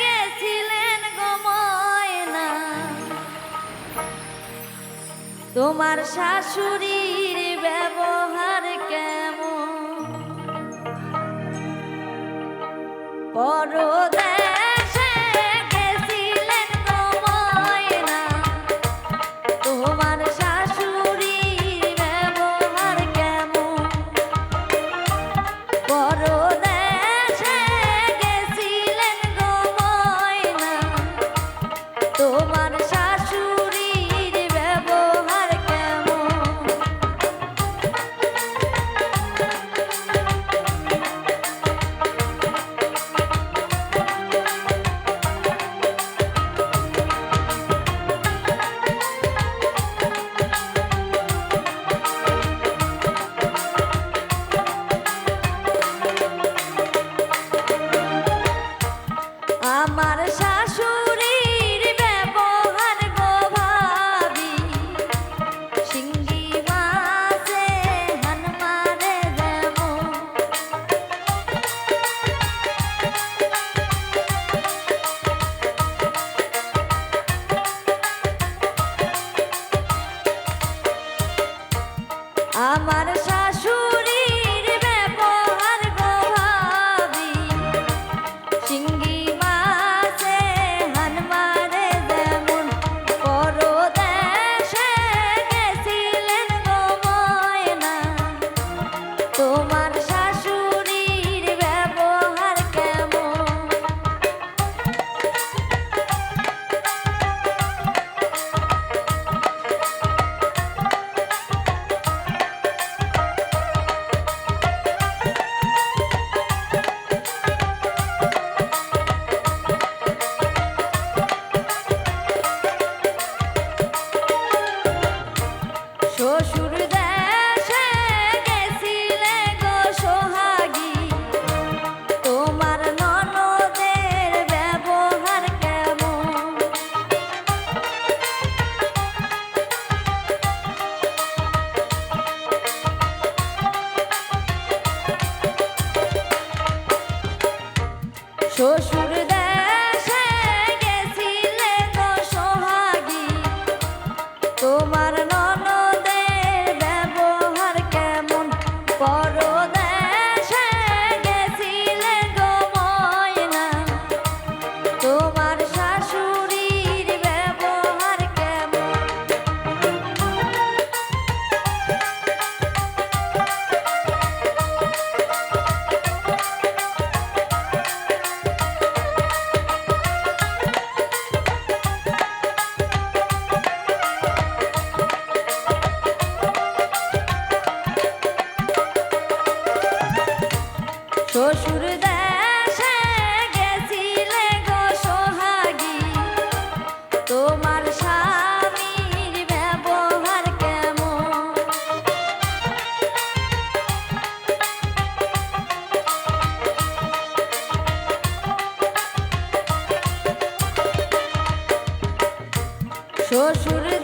গেছিলেন তোমার শাশুড়ি আমার শাশুড়ির ব্যবহার গো ভাবি। সিঙ্গি মাছে হনুমারে যেমন। আমার তোমার শ্বশুর